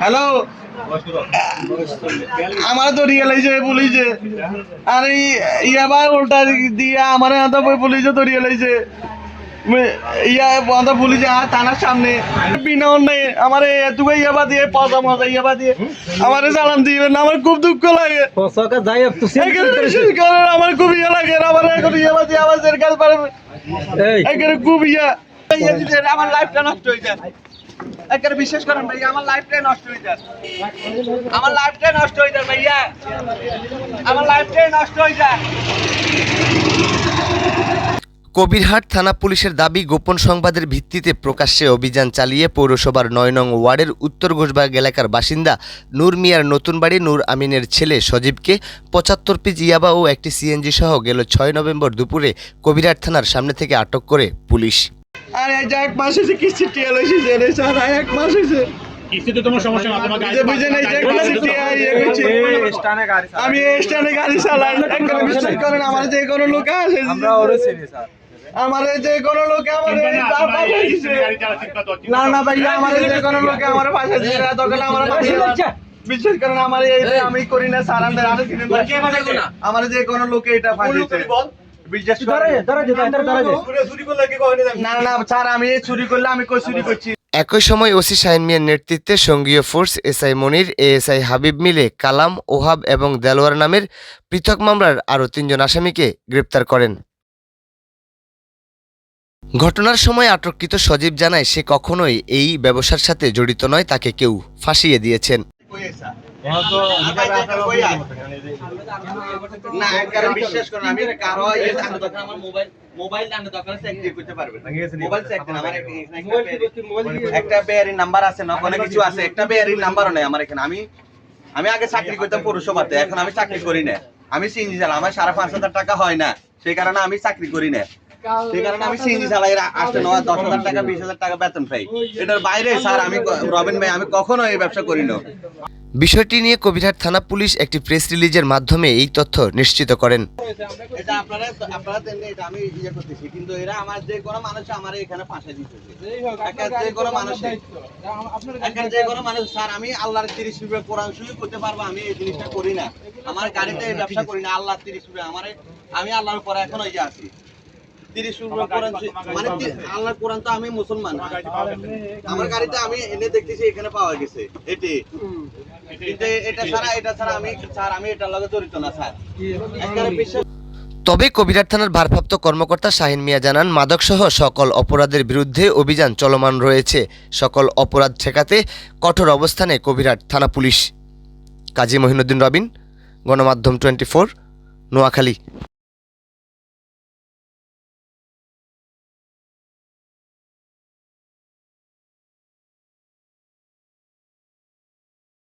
Hello? আমার তো রিয়েলাইজে পুলিশে আর ইয়াবা উল্টা দিয়ে আমার হাতে পুলিশে তো রিয়েলাইজে ইয়া বন্ধ পুলিশে আর থানার সামনে। বিনা অন্যায় আমার এতুকে ইয়াবা দিয়ে মজা ইয়াবা দিয়ে আমার দিবেন আমার খুব দুঃখ লাগে। আমার খুব ইয়ে লাগে আমার এখন ইয়াবা দিয়ে আমার পারে খুব ইয়া। আমার লাইফটা নষ্ট হয়ে যায়। বিশেষ করেন ভাই আমার লাইফটাই নষ্ট হয়ে যায়। আমার লাইফটাই নষ্ট হয়ে যায় ভাইয়া। আমার লাইফটাই নষ্ট হয়ে যায়। কবিরহাট থানা পুলিশের দাবি, গোপন সংবাদের ভিত্তিতে প্রকাশ্যে অভিযান চালিয়ে পৌরসভার নয় নং ওয়ার্ডের উত্তর ঘোষবাগ এলাকার বাসিন্দা নূর মিয়ার নতুন বাড়ি নূর আমিনের ছেলে সজীবকে পঁচাত্তর পিস ইয়াবা ও একটি সিএনজি সহ গেল ছয় নভেম্বর দুপুরে কবিরহাট থানার সামনে থেকে আটক করে পুলিশ। আরে এই যে এক মাস হয়েছে কিস্তি টিয়া লইছি রে স্যার আর এক মাস হয়েছে। কিস্তিতে তোমার সমস্যা না তোমার যে বুঝে নাই যে কিস্তি টিয়া করছি। আমি এই স্ট্যান্ডে গাড়ি চালাই এখানে বিশ্বাস করেন আমার যে কোনো লোক আসে আমরা আমার যে কোনো লোকে আমার এই তার পাশে দিছে না না ভাইয়া আমার যে কোনো লোকে আমার পাশে দিছে না তখন আমার পাশে বিশ্বাস করেন আমার আমি করি না স্যার আমাদের আরও আমার যে কোনো লোকে এটা ফাঁসিছে বিশ্বাস করে না না স্যার আমি এই চুরি করলে আমি কই চুরি করছি? একই সময় ওসি শাহিন মিয়ার নেতৃত্বে সঙ্গীয় force SI Monir ASI Habib মিলে কালাম ওহাব এবং দেলোয়ার নামের পৃথক মামলার আরও তিনজন আসামিকে গ্রেপ্তার করেন। ঘটনার সময় আটককৃত সজীব জানায় সে কখনোই এই ব্যবসার সাথে জড়িত নয় তাকে কেউ ফাঁসিয়ে দিয়েছেন। না একবারে বিশ্বাস করেন আমি কারও এই জানো তখন আমার মোবাইল মোবাইল জানো তখন চেক দিয়ে করতে পারবেন। মোবাইল চেক দেন আমার একটা বেয়ারি নাম্বার আছে না কোনো কিছু আছে? একটা বেয়ারি নাম্বারও নাই আমার এখানে। আমি আমি আগে চাকরি করতাম পৌরসভাতে এখন আমি চাকরি করি না। আমি চালাই আমার সাড়ে পাঁচ হাজার টাকা হয় না সেই কারণে আমি চাকরি করি না। সেই কারণে আমি সিএনজি চালাই আসতে নয় দশ হাজার টাকা বিশ হাজার টাকা বেতন পাই। এটার বাইরে স্যার আমি রবিন ভাই আমি কখনো এই ব্যবসা করি না। বিষয়টি নিয়ে কবিরহাট থানা পুলিশ একটি প্রেস রিলিজের মাধ্যমে এই তথ্য নিশ্চিত করেন। এটা আপনারা আপনারা এটা আমি ইয়ে করতেছি কিন্তু এরা আমার যে কোনো মানুষ আমার এখানে ফাঁসে দিতেছে। যে কোনো মানুষ যে কোনো মানুষ স্যার আমি আল্লাহর তিরিশ রুপে কোরআন শুরু করতে পারব আমি এই জিনিসটা করি না। আমার গাড়িতে ব্যবসা করি না আল্লাহ তিরিশ রুপে। আমার আমি আল্লাহর পরে এখন ওই যে আছি। তিরিশ কোরআন মানে আল্লাহর কোরআন তো আমি মুসলমান। আমার গাড়িতে আমি এনে দেখতেছি এখানে পাওয়া গেছে। এটি। কিন্তু এটা ছাড়া এটা ছাড়া আমি স্যার আমি এটার লগে জড়িত না স্যার। একবারে বিশ্বাস তবে কবিরহাট থানার ভারপ্রাপ্ত কর্মকর্তা শাহিন মিয়া জানান মাদকসহ সকল অপরাধের বিরুদ্ধে অভিযান চলমান রয়েছে। সকল অপরাধ ঠেকাতে কঠোর অবস্থানে কবিরহাট থানা পুলিশ। কাজী মহিনুদ্দিন রবিন গণমাধ্যম টোয়েন্টি ফোর নোয়াখালী।